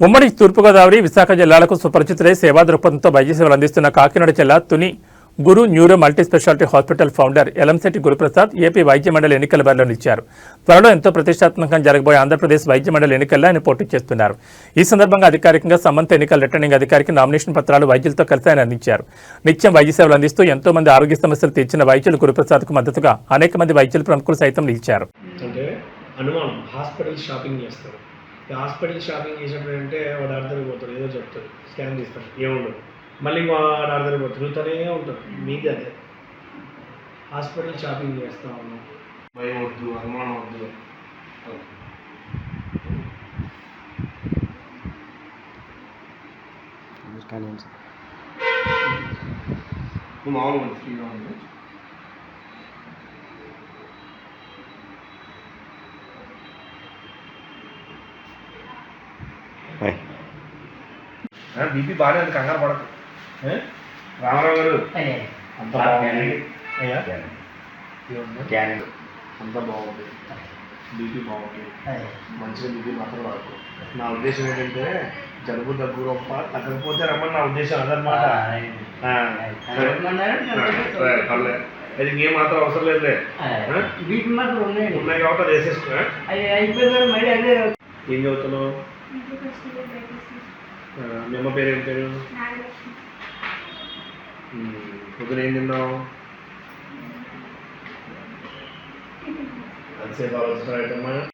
ఉమ్మడి తూర్పుగోదావరి విశాఖ జిల్లాలకు సుపరిచితులై సేవా దృక్పథంతో వైద్య సేవలు అందిస్తున్న కాకినాడ జిల్లా Tuni Guru neuro multi speciality hospital founder Elamsetti Guruprasad AP వైద్య మండలి ఎన్నికల బరిలో నిలిచారు. త్వరలో ఎంతో ప్రతిష్టాత్మకంగా జరగబోయే ఆంధ్రప్రదేశ్ వైద్య మండలి ఎన్నికల్లో ఆయన పోటీ చేస్తున్నారు. ఈ సందర్భంగా అధికారికంగా సమంత ఎన్నికల రిటర్నింగ్ అధికారికి నామినేషన్ పత్రాలు వైద్యులతో కలిసి ఆయన అందించారు. నిత్యం వైద్య సేవలు అందిస్తూ ఎంతో మంది ఆరోగ్య సమస్యలు తీర్చిన వైద్యులు గురుప్రసాద్కు మద్దతుగా అనేక మంది వైద్యులు ప్రముఖులు సైతం నిలిచారు. అంటే అనుమానం హాస్పిటల్ షాపింగ్ చేస్తారు. హాస్పిటల్ షాపింగ్ చేసినప్పుడు అంటే వాడు అర్థం పోతాడు ఏదో చెప్తాడు స్కాన్ తీస్తాడు ఏముండదు. మళ్ళీ వాడు అర్థం పోతాడు తిరుగుతూనే ఉంటాడు మీది అదే. హాస్పిటల్ షాపింగ్ చేస్తా ఉన్నాం. భయం వద్దు అనుమానం వద్దు. నువ్వు మామూలుగా ఉంది, ఫ్రీగా ఉంది బీపీ బాగానే ఉంది కంగారు పడకు. ఏ? రామారావు గారు అంత బాగుంది. అయ్యా. ఏమన్నా? అంతా బాగుంది. బీపీ బాగుంది. మంచిగా బీపీ మాత్రం వాడుకో నా ఉద్దేశం ఏంటంటే జలుబు దగ్గు గొప్ప తగ్గకపోతే రమ్మని నా ఉద్దేశం అదనమాట. అది ఇంకేం మాత్రం అవసరం లేదులే? వీటి మాత్రం ఉన్నాయండి ఉన్నాయి కాబట్టి అది వేసేసుకున్నా అవి అయిపోయిన మళ్ళీ అదే ఏం చదువుతున్నావు? మీ అమ్మ పేరు ఏం పేరు? పొద్దున ఏం తిన్నావు? అంతసేపు ఆలోచన